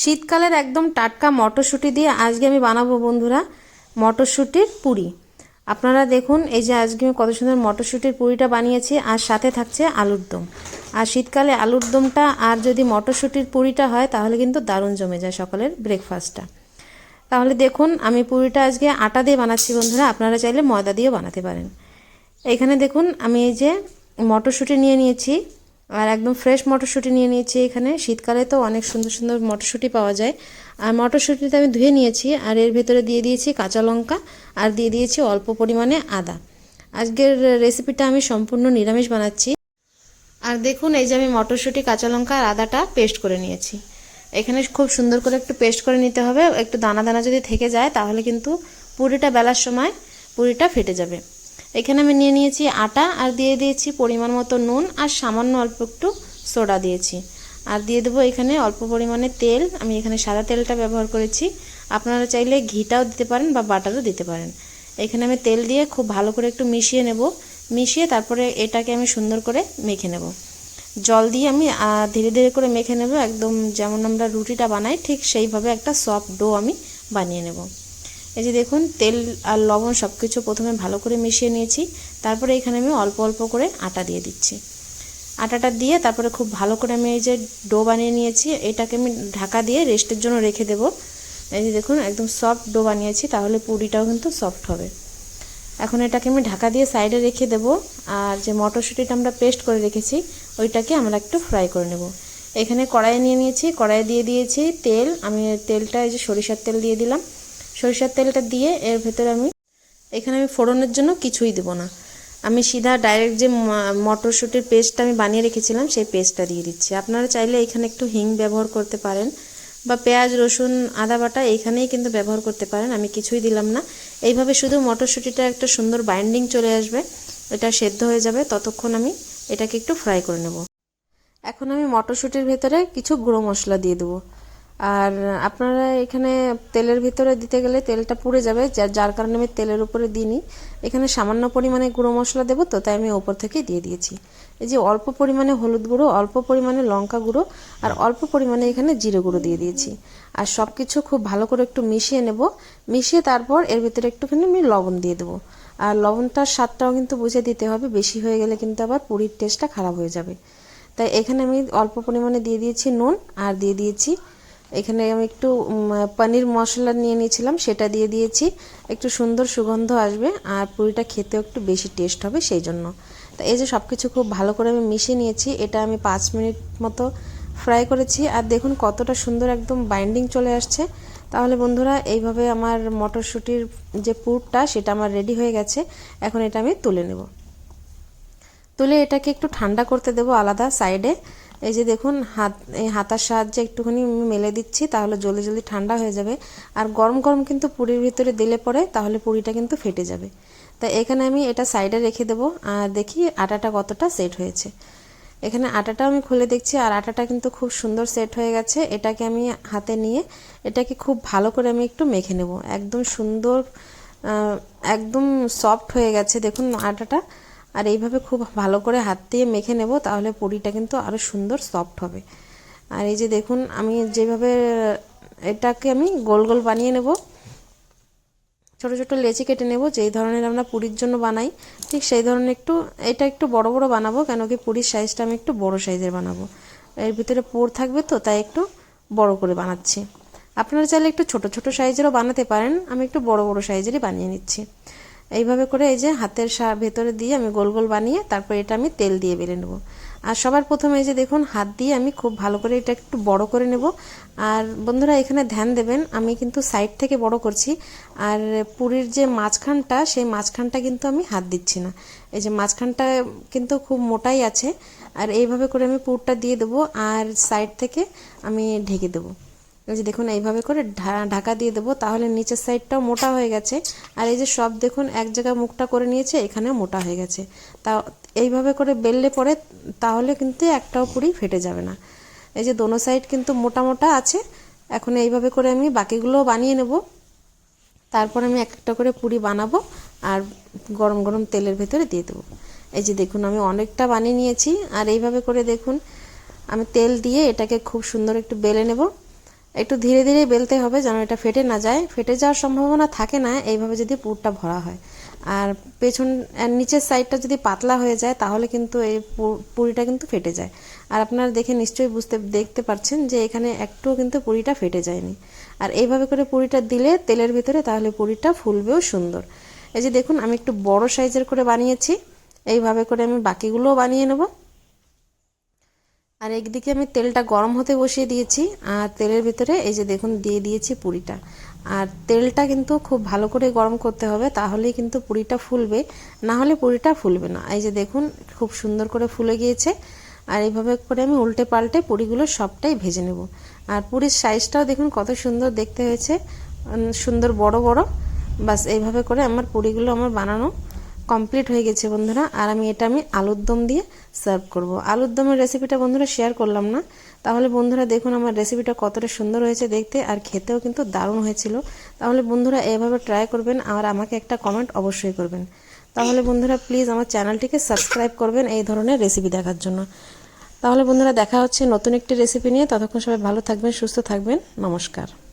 শীতকালের একদম টাটকা মটরশুঁটি দিয়ে আজকে আমি বানাবো বন্ধুরা মটরশুঁটির পুরি। আপনারা দেখুন, এই যে আজকে আমি কত সুন্দর মটরশুঁটির পুরিটা বানিয়েছি, আর সাথে থাকছে আলুর দম। আর শীতকালে আলুর দমটা, আর যদি মটরশুঁটির পুরিটা হয়, তাহলে কিন্তু দারুণ জমে যায় সকালের ব্রেকফাস্টটা তাহলে দেখুন, আমি পুরিটা আজকে আটা দিয়ে বানাচ্ছি বন্ধুরা, আপনারা চাইলে ময়দা দিয়েও বানাতে পারেন। এখানে দেখুন, আমি এই যে মটরশুঁটি নিয়ে নিয়েছি। আর একদম ফ্রেশ মটরশুঁটি নিয়ে নিয়েছি এখানে। শীতকালে তো অনেক সুন্দর সুন্দর মটরশুঁটি পাওয়া যায়। আর মটরশুঁটিটা আমি ধুয়ে নিয়েছি, আর এর ভেতরে দিয়ে দিয়েছি কাঁচা লঙ্কা, আর দিয়ে দিয়েছি অল্প পরিমাণে আদা। আজকের রেসিপিটা আমি সম্পূর্ণ নিরামিষ বানাচ্ছি। আর দেখুন, এই যে আমি মটরশুঁটি, কাঁচা লঙ্কা, আর আদাটা পেস্ট করে নিয়েছি। এখানে খুব সুন্দর করে একটু পেস্ট করে নিতে হবে। একটু দানা দানা যদি থেকে যায়, তাহলে কিন্তু পুরিটা বেলার সময় পুরিটা ফেটে যাবে। এখানে আমি নিয়ে নিয়েছি আটা আর দিয়ে দিয়েছি পরিমাণ মতো নুন আর সামান্য অল্প একটু সোডা দিয়েছি। আর দিয়ে দেবো এখানে অল্প পরিমাণে তেল। আমি এখানে সাদা তেলটা ব্যবহার করেছি। আপনারা চাইলে ঘিটাও দিতে পারেন বা বাটারও দিতে পারেন। এখানে আমি তেল দিয়ে খুব ভালো করে একটু মিশিয়ে নেব। মিশিয়ে তারপরে এটাকে আমি সুন্দর করে মেখে নেব। জল দিয়ে আমি ধীরে ধীরে করে মেখে নেব। একদম যেমন আমরা রুটিটা বানাই, ঠিক সেইভাবে একটা সফট ডো আমি বানিয়ে নেব। এই যে দেখুন, তেল আর লবণ সব কিছু প্রথমে ভালো করে মিশিয়ে নিয়েছি। তারপরে এখানে আমি অল্প অল্প করে আটা দিয়ে দিচ্ছি। আটাটা দিয়ে তারপরে খুব ভালো করে আমি এই যে ডো বানিয়ে নিয়েছি। এটাকে আমি ঢাকা দিয়ে রেস্টের জন্য রেখে দেবো। এই যে দেখুন, একদম সফট ডো বানিয়েছি, তাহলে পুরিটাও কিন্তু সফট হবে। এখন এটাকে আমি ঢাকা দিয়ে সাইডে রেখে দেবো। আর যে মটরশুঁটিটা আমরা পেস্ট করে রেখেছি, ওইটাকে আমরা একটু ফ্রাই করে নেব। এখানে কড়াই নিয়ে নিয়েছি কড়াই দিয়ে দিয়েছি তেল। আমি তেলটা এই যে সরিষার তেল দিয়ে দিলাম। সরিষার তেলটা দিয়ে এর ভেতরে আমি, এখানে আমি ফোড়নের জন্য কিছুই দেবো না। আমি সিধা ডাইরেক্ট যে মটরশুঁটির পেস্টটা আমি বানিয়ে রেখেছিলাম, সেই পেস্টটা দিয়ে দিচ্ছি। আপনারা চাইলে এখানে একটু হিং ব্যবহার করতে পারেন বা পেঁয়াজ, রসুন, আদা বাটা এইখানেই কিন্তু ব্যবহার করতে পারেন, আমি কিছুই দিলাম না। এইভাবে শুধু মটরশুঁটিটা একটা সুন্দর বাইন্ডিং চলে আসবে, এটা সেদ্ধ হয়ে যাবে, ততক্ষণ আমি এটাকে একটু ফ্রাই করে নেব। এখন আমি মটরশুঁটির ভেতরে কিছু গুঁড়ো মশলা দিয়ে দেবো। আর আপনারা এখানে তেলের ভিতরে দিতে গেলে তেলটা পুড়ে যাবে যার কারণে আমি তেলের উপরে দিইনি। এখানে সামান্য পরিমাণে গুঁড়ো মশলা দেবো, তো তাই আমি ওপর থেকে দিয়ে দিয়েছি। এই যে অল্প পরিমাণে হলুদ গুঁড়ো, অল্প পরিমাণে লঙ্কা গুঁড়ো, আর অল্প পরিমাণে এখানে জিরে গুঁড়ো দিয়ে দিয়েছি। আর সব কিছু খুব ভালো করে একটু মিশিয়ে নেব। মিশিয়ে তারপর এর ভিতরে একটুখানি আমি লবণ দিয়ে দেবো। আর লবণটার স্বাদটাও কিন্তু বুঝে দিতে হবে, বেশি হয়ে গেলে কিন্তু আবার পুরীর টেস্টটা খারাপ হয়ে যাবে। তাই এখানে আমি অল্প পরিমাণে দিয়ে দিয়েছি নুন, আর দিয়ে দিয়েছি এখানে আমি একটু পনির মশলা নিয়ে নিয়েছিলাম, সেটা দিয়ে দিয়েছি। একটু সুন্দর সুগন্ধ আসবে আর পুরিটা খেতেও একটু বেশি টেস্ট হবে, সেই জন্য। তা এই যে সব কিছু খুব ভালো করে আমি মিশিয়ে নিয়েছি, এটা আমি পাঁচ মিনিট মতো ফ্রাই করেছি। আর দেখুন কতটা সুন্দর একদম বাইন্ডিং চলে আসছে। তাহলে বন্ধুরা, এইভাবে আমার মটরশুঁটির যে পুরটা, সেটা আমার রেডি হয়ে গেছে। এখন এটা আমি তুলে নেব। তুলে এটাকে একটু ঠান্ডা করতে দেবো আলাদা সাইডে এই যে দেখুন, হাত, এই হাতার সাহায্যে একটুখানি মেলে দিচ্ছি, তাহলে জলদি জলদি ঠান্ডা হয়ে যাবে। আর গরম গরম কিন্তু পুরীর ভিতরে দিলে পরে, তাহলে পুরিটা কিন্তু ফেটে যাবে। তাই এখানে আমি এটা সাইডে রেখে দেবো, আর দেখি আটাটা কতটা সেট হয়েছে। এখানে আটাটা আমি খুলে দেখছি, আর আটাটা কিন্তু খুব সুন্দর সেট হয়ে গেছে। এটাকে আমি হাতে নিয়ে, এটাকে খুব ভালো করে আমি একটু মেখে নেব। একদম সুন্দর একদম সফট হয়ে গেছে, দেখুন আটাটা। আর এইভাবে খুব ভালো করে হাত দিয়ে মেখে নেব, তাহলে পুরিটা কিন্তু আরও সুন্দর সফট হবে। আর এই যে দেখুন, আমি যেভাবে, এটাকে আমি গোল গোল বানিয়ে নেব। ছোট ছোট লেচি কেটে নেব, যেই ধরনের আমরা পুরীর জন্য বানাই, ঠিক সেই ধরনের একটু, এটা একটু বড় বড় বানাবো কেন কি পুরীর সাইজটা আমি একটু বড় সাইজের বানাবো। এর ভিতরে পোর থাকবে তো, তাই একটু বড় করে বানাচ্ছি। আপনারা চাইলে একটু ছোট ছোট সাইজেরও বানাতে পারেন, আমি একটু বড় বড় সাইজেরই বানিয়ে নিচ্ছি। এইভাবে করে এই যে হাতের ভেতরে দিয়ে আমি গোল গোল বানিয়ে তারপর এটা আমি তেল দিয়ে বেলে নেব। আর সবার প্রথমে এই যে দেখুন, হাত দিয়ে আমি খুব ভালো করে এটা একটু বড় করে নেব। আর বন্ধুরা, এখানে ধ্যান দেবেন, আমি কিন্তু সাইড থেকে বড় করছি। আর পুরীর যে মাঝখানটা, সেই মাঝখানটা কিন্তু আমি হাত দিচ্ছি না। এই যে মাঝখানটা কিন্তু খুব মোটাই আছে। আর এইভাবে করে আমি পুরটা দিয়ে দেবো, আর সাইড থেকে আমি ঢেকে দেবো। এই যে দেখুন, এইভাবে করে ঢাকা দিয়ে দেবো, তাহলে নিচের সাইডটাও মোটা হয়ে গেছে। আর এই যে সব দেখুন, এক জায়গায় মুখটা করে নিয়েছে, এখানেও মোটা হয়ে গেছে। তা, এইভাবে করে বেললে পরে তাহলে কিন্তু একটাও পুরি ফেটে যাবে না। এই যে দোনো সাইড কিন্তু মোটা মোটা আছে, এখন এইভাবে করে আমি বাকিগুলোও বানিয়ে নেব। তারপর আমি এক একটা করে পুরি বানাবো আর গরম গরম তেলের ভেতরে দিয়ে দেবো। এই যে দেখুন, আমি অনেকটা বানিয়ে নিয়েছি, আর এইভাবে করে দেখুন, আমি তেল দিয়ে এটাকে খুব সুন্দর একটু বেলে নেব। একটু ধীরে ধীরে বেলতে হবে যেন এটা ফেটে না যায়। ফেটে যাওয়ার সম্ভাবনা থাকে না, এইভাবে যদি পুরটা ভরা হয়। আর পেছন নিচের সাইডটা যদি পাতলা হয়ে যায়, তাহলে কিন্তু এই পুরিটা কিন্তু ফেটে যায়। আর আপনারা দেখে নিশ্চয়ই বুঝতে, দেখতে পাচ্ছেন যে এখানে একটুও কিন্তু পুরিটা ফেটে যায়নি। আর এইভাবে করে পুরিটা দিলে তেলের ভিতরে, তাহলে পুরিটা ফুলবেও সুন্দর। এই যে দেখুন, আমি একটু বড় সাইজের করে বানিয়েছি। এইভাবে করে আমি বাকিগুলোও বানিয়ে নেব। আর একদিকে আমি তেলটা গরম হতে বসিয়ে দিয়েছি, আর তেলের ভিতরে এই যে দেখুন দিয়ে দিয়েছি পুরিটা। আর তেলটা কিন্তু খুব ভালো করে গরম করতে হবে, তাহলেই কিন্তু পুরিটা ফুলবে। না হলে পুরিটা ফুলবে না। এই যে দেখুন, খুব সুন্দর করে ফুলে গিয়েছে। আর এইভাবে করে আমি উল্টে পাল্টে পুরিগুলো সবটাই ভেজে নেব। আর পুরির সাইজটাও দেখুন কত সুন্দর দেখতে হয়েছে। সুন্দর বড় বড়। বাস এইভাবে করে আমার পুরিগুলো আমার বানানো। কমপ্লিট হয়ে গেছে বন্ধুরা। আর আমি এটা আমি আলুর দম দিয়ে সার্ভ করব। আলুর দমের রেসিপিটা বন্ধুরা শেয়ার করলাম না। তাহলে বন্ধুরা দেখুন আমার রেসিপিটা কতটা সুন্দর হয়েছে দেখতে আর খেতেও কিন্তু দারুণ হয়েছিল। তাহলে বন্ধুরা এভাবে ট্রাই করবেন আর আমাকে একটা কমেন্ট অবশ্যই করবেন। তাহলে বন্ধুরা প্লিজ আমার চ্যানেলটিকে সাবস্ক্রাইব করবেন এই ধরনের রেসিপি দেখার জন্য। তাহলে বন্ধুরা দেখা হচ্ছে নতুন একটি রেসিপি নিয়ে। ততক্ষণ সবাই ভালো থাকবেন, সুস্থ থাকবেন। নমস্কার।